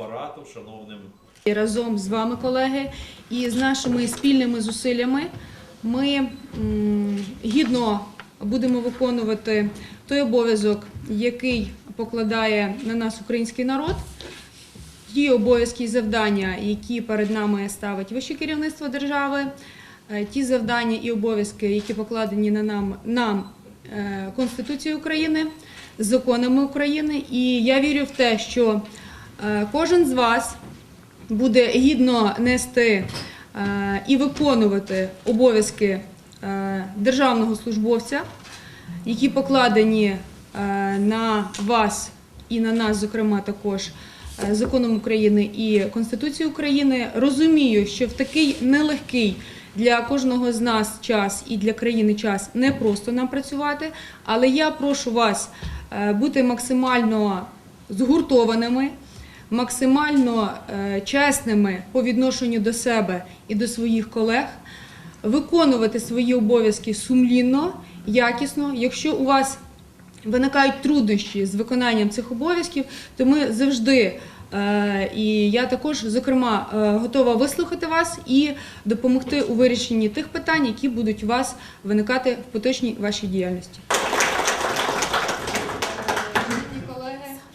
апарату, шановним І Разом з вами, колеги, і з нашими спільними зусиллями ми гідно будемо виконувати той обов'язок, який покладає на нас український народ. Ті обов'язки і завдання, які перед нами ставить вище керівництво держави, е, ті завдання і обов'язки, які покладені на нам, нам е, Конституцією України, законами України. І я вірю в те, що кожен з вас буде гідно нести е, і виконувати обов'язки е, державного службовця, які покладені е, на вас і на нас, зокрема, також е, законом України і Конституцією України. Розумію, що в такий нелегкий для кожного з нас час і для країни час не просто нам працювати, але я прошу вас е, бути максимально згуртованими максимально е, чесними по відношенню до себе і до своїх колег, виконувати свої обов'язки сумлінно, якісно. Якщо у вас виникають труднощі з виконанням цих обов'язків, то ми завжди. е, І я також, зокрема, е, готова вислухати вас і допомогти у вирішенні тих питань, які будуть у вас виникати в поточній вашій діяльності.